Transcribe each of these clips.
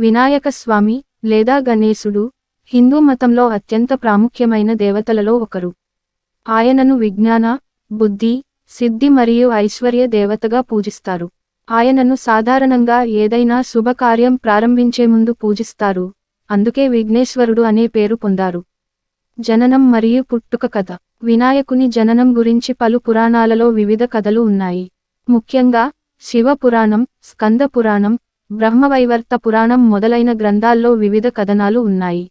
వినాయక స్వామి లేదా గణేశుడు హిందూ మతంలో అత్యంత ప్రాముఖ్యమైన దేవతలలో ఒకరు. ఆయనను విజ్ఞాన బుద్ధి సిద్ధి మరియు ఐశ్వర్య దేవతగా పూజిస్తారు. ఆయనను సాధారణంగా ఏదైనా శుభకార్యం ప్రారంభించే ముందు పూజిస్తారు. అందుకే విఘ్నేశ్వరుడు అనే పేరు పొందారు. జననం మరియు పుట్టుక కథ. వినాయకుని జననం గురించి పలు పురాణాలలో వివిధ కథలు ఉన్నాయి. ముఖ్యంగా శివ పురాణం స్కంద పురాణం బ్రహ్మవైవర్త పురాణం మొదలైన గ్రంథాల్లో వివిధ కథనాలు ఉన్నాయి.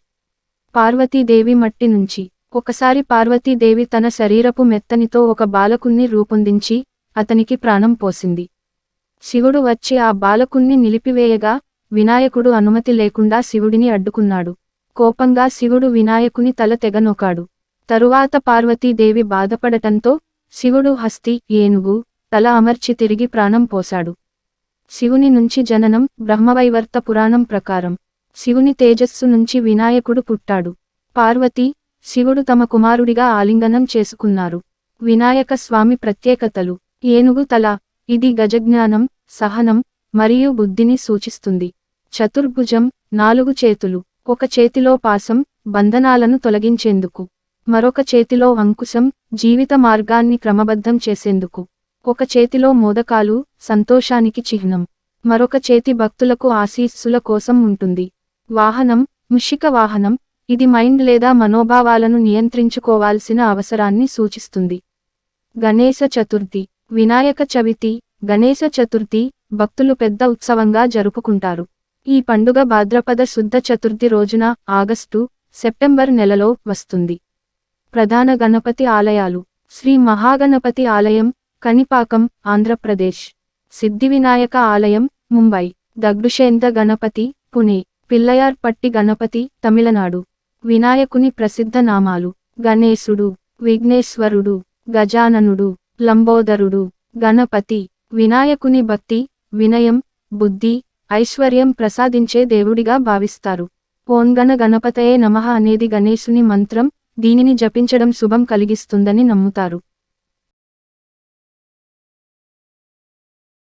పార్వతీదేవి మట్టి నుంచి ఒకసారి పార్వతీదేవి తన శరీరపు మెత్తనితో ఒక బాలకుణ్ణి రూపొందించి అతనికి ప్రాణం పోసింది. శివుడు వచ్చి ఆ బాలకుణ్ణి నిలిపివేయగా వినాయకుడు అనుమతి లేకుండా శివుడిని అడ్డుకున్నాడు. కోపంగా శివుడు వినాయకుని తల తెగనొకాడు తరువాత పార్వతీదేవి బాధపడటంతో శివుడు హస్తి ఏనుగు తల అమర్చి తిరిగి ప్రాణం పోశాడు. శివుని నుంచి జననం బ్రహ్మవైవర్త పురాణం ప్రకారం. శివుని తేజస్సు నుంచి వినాయకుడు పుట్టాడు. పార్వతి శివుడు తమ కుమారుడిగా ఆలింగనం చేసుకున్నారు. వినాయక స్వామి ప్రత్యేకతలు. ఏనుగు తల. ఇది గజజ్ఞానం సహనం మరియు బుద్ధిని సూచిస్తుంది. చతుర్భుజం నాలుగు చేతులు. ఒక చేతిలో పాసం బంధనాలను తొలగించేందుకు. మరొక చేతిలో అంకుశం జీవిత మార్గాన్ని క్రమబద్ధం చేసేందుకు. ఒక చేతిలో మోదకాలు సంతోషానికి చిహ్నం. మరొక చేతి భక్తులకు ఆశీస్సుల కోసం ఉంటుంది. వాహనం ముషిక వాహనం ఇది మైండ్ లేదా మనోభావాలను నియంత్రించుకోవాల్సిన అవసరాన్ని సూచిస్తుంది. గణేశ చతుర్థి వినాయక చవితి గణేశ చతుర్థి భక్తులు పెద్ద ఉత్సవంగా జరుపుకుంటారు. ఈ పండుగ భాద్రపద శుద్ధ చతుర్థి రోజున ఆగస్టు సెప్టెంబర్ నెలలో వస్తుంది. ప్రధాన గణపతి ఆలయాలు. శ్రీ మహాగణపతి ఆలయం కణిపాకం ఆంధ్రప్రదేశ్. సిద్ధివినాయక ఆలయం ముంబై. దగ్డుషేంద గణపతి పుణే. పిల్లయార్పట్టి గణపతి తమిళనాడు. వినాయకుని ప్రసిద్ధ నామాలు. గణేశుడు విఘ్నేశ్వరుడు గజాననుడు లంబోదరుడు గణపతి. వినాయకుని భక్తి వినయం బుద్ధి ఐశ్వర్యం ప్రసాదించే దేవుడిగా భావిస్తారు. ఓంగణ గణపతయే నమః అనేది గణేశుని మంత్రం. దీనిని జపించడం శుభం కలిగిస్తుందని నమ్ముతారు.